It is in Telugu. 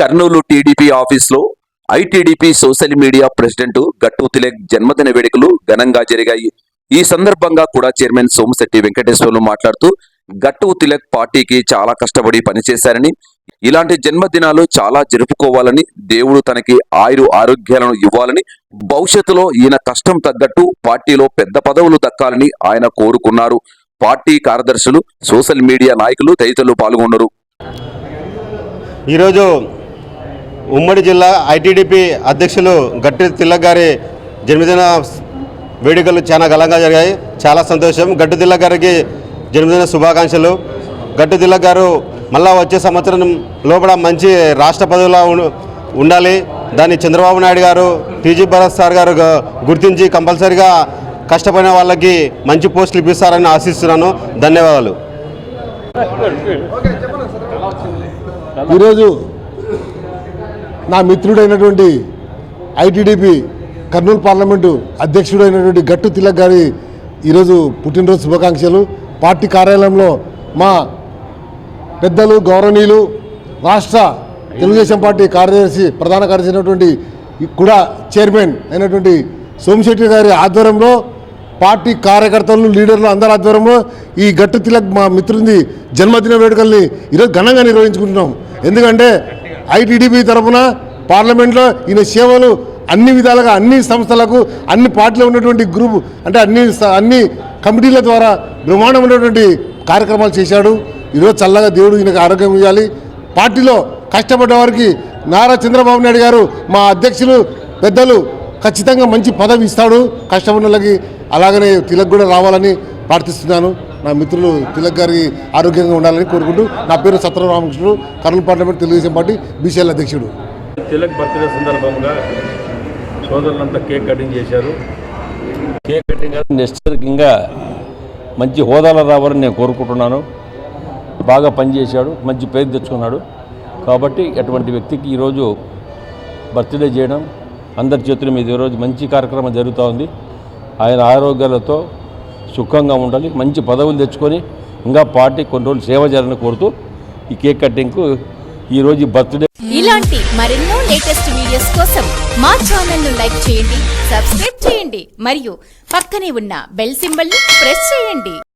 కర్నూలు టీడీపీ ఆఫీస్లో ITDP social media president Gattu Tilak జన్మదిన వేడుకలు ఘనంగా జరిగాయి. ఈ సందర్భంగా కూడా చైర్మన్ సోమశెట్టి వెంకటేశ్వర్లు మాట్లాడుతూ గట్టు తిలక్ పార్టీకి చాలా కష్టపడి పనిచేశారని ఇలాంటి జన్మదినాలు చాలా జరుపుకోవాలని దేవుడు తనకి ఆయురు ఆరోగ్యాలను ఇవ్వాలని భవిష్యత్తులో ఈయన కష్టం తగ్గట్టు పార్టీలో పెద్ద పదవులు దక్కాలని ఆయన కోరుకున్నారు. పార్టీ కార్యదర్శులు సోషల్ మీడియా నాయకులు తదితరులు పాల్గొన్నారు. ఈరోజు ఉమ్మడి జిల్లా ఐటీడీపీ అధ్యక్షులు గట్టి తిల్లక్ గారి జన్మదిన వేడుకలు చాలా ఘనంగా జరిగాయి. చాలా సంతోషం. గట్టు తిల్లక్ గారికి జన్మదిన శుభాకాంక్షలు. గట్టు తిల్లక్ గారు మళ్ళా వచ్చే సంవత్సరం లోపల మంచి రాష్ట్ర పదవిలో ఉండాలి. దాన్ని చంద్రబాబు నాయుడు గారు టీజీ భరత్ సార్ గారు గుర్తించి కంపల్సరిగా కష్టపడిన వాళ్ళకి మంచి పోస్టులు ఇప్పిస్తారని ఆశిస్తున్నాను. ధన్యవాదాలు. ఈరోజు నా మిత్రుడైనటువంటి ఐటీడీపీ కర్నూలు పార్లమెంటు అధ్యక్షుడైనటువంటి గట్టు తిలక్ గారి ఈరోజు పుట్టినరోజు శుభాకాంక్షలు. పార్టీ కార్యాలయంలో మా పెద్దలు గౌరవనీయులు రాష్ట్ర తెలుగుదేశం పార్టీ కార్యదర్శి ప్రధాన కార్యదర్శి అయినటువంటి కూడా చైర్మన్ అయినటువంటి సోమశెట్టి గారి ఆధ్వర్యంలో పార్టీ కార్యకర్తలు లీడర్లు అందరి ఆధ్వర్యంలో ఈ గట్టు తిలక్ మా మిత్రుని జన్మదిన వేడుకల్ని ఈరోజు ఘనంగా నిర్వహించుకుంటున్నాం. ఎందుకంటే ఐటీడీపీ తరఫున పార్లమెంట్లో ఈయన సేవలు అన్ని విధాలుగా అన్ని సంస్థలకు అన్ని పార్టీలో ఉన్నటువంటి గ్రూప్ అంటే అన్ని అన్ని కమిటీల ద్వారా బ్రహ్మాండమైనటువంటి కార్యక్రమాలు చేశాడు. ఈరోజు చల్లగా దేవుడు ఈయనకు ఆరోగ్యం ఇవ్వాలి. పార్టీలో కష్టపడ్డ వారికి నారా చంద్రబాబు నాయుడు గారు మా అధ్యక్షులు పెద్దలు ఖచ్చితంగా మంచి పదవి ఇస్తాడు. కష్టపడిన అలాగనే తిలక్ కూడా రావాలని ప్రార్థిస్తున్నాను. నా మిత్రులు తిలక్ గారికి ఆరోగ్యంగా ఉండాలని కోరుకుంటూ నా పేరు Satyaramakrishnudu Kurnool parliament Telugu Desam party BCL అధ్యక్షుడు. తిలక్ బర్త్డే సందర్భంగా సోదరులంతా కేక్ కటింగ్ చేశారు. కేక్ కటింగ్ నెక్స్ట్ ఇంకా మంచి హోదాలో రావాలని నేను కోరుకుంటున్నాను. బాగా పనిచేశాడు మంచి పేరు తెచ్చుకున్నాడు. కాబట్టి అటువంటి వ్యక్తికి ఈరోజు బర్త్డే చేయడం అందరి చేతుల మీద ఈరోజు మంచి కార్యక్రమం జరుగుతూ ఉంది. ఆయన ఆరోగ్యాలతో సుఖంగా ఉండాలి మంచి పదవులు తెచ్చుకొని ఇంకా పార్టీ కొన్ని రోజులు సేవ చేయాలని కోరుతూ ఈ కేక్ కటింగ్కు ఈరోజు బర్త్డే. ఇలాంటి మరెన్నో లేటెస్ట్ వీడియోస్ కోసం మా ఛానల్ను లైక్ చేయండి సబ్స్క్రైబ్ చేయండి మరియు పక్కనే ఉన్న బెల్ సింబల్ని ప్రెస్ చేయండి.